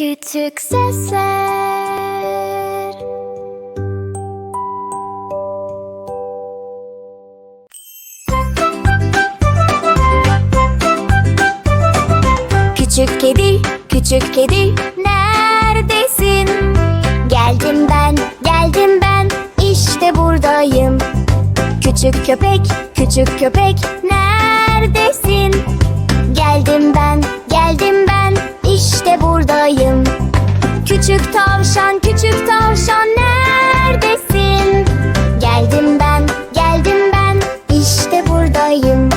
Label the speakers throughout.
Speaker 1: Küçük sesler Küçük kedi, küçük kedi neredesin? Geldim ben, geldim ben, işte buradayım. Küçük köpek, küçük köpek neredesin? Küçük tavşan, küçük tavşan neredesin? Geldim ben, geldim ben, işte buradayım.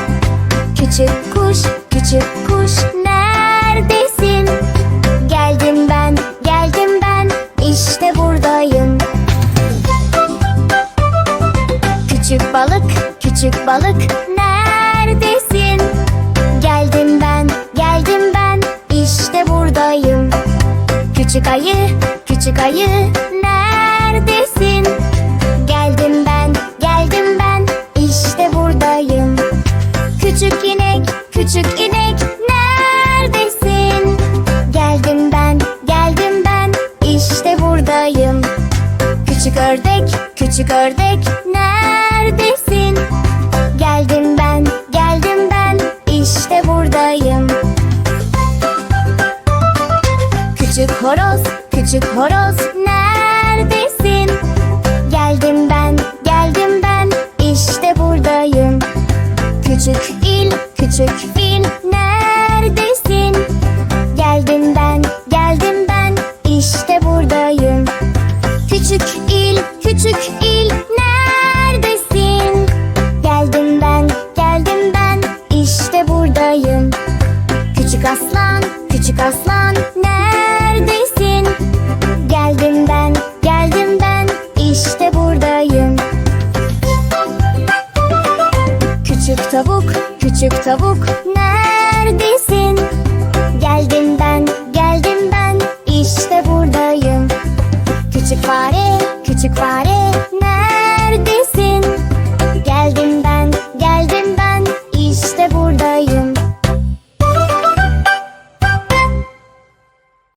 Speaker 1: Küçük kuş, küçük kuş neredesin? Geldim ben, geldim ben, işte buradayım. Küçük balık, küçük balık neredesin? Küçük ayı, küçük ayı neredesin? Geldim ben, geldim ben, işte buradayım. Küçük inek, küçük inek neredesin? Geldim ben, geldim ben, işte buradayım. Küçük ördek, küçük ördek neredesin? Küçük horoz, küçük horoz neredesin? Geldim ben, geldim ben, işte buradayım. Küçük fil, küçük fil neredesin? Geldim ben, geldim ben, işte buradayım. Küçük il, küçük il neredesin? Geldim ben, geldim ben, işte buradayım. Küçük aslan, küçük aslan neredesin? tavuk, küçük tavuk Neredesin? Geldim ben, geldim ben İşte buradayım Küçük fare, küçük fare Neredesin?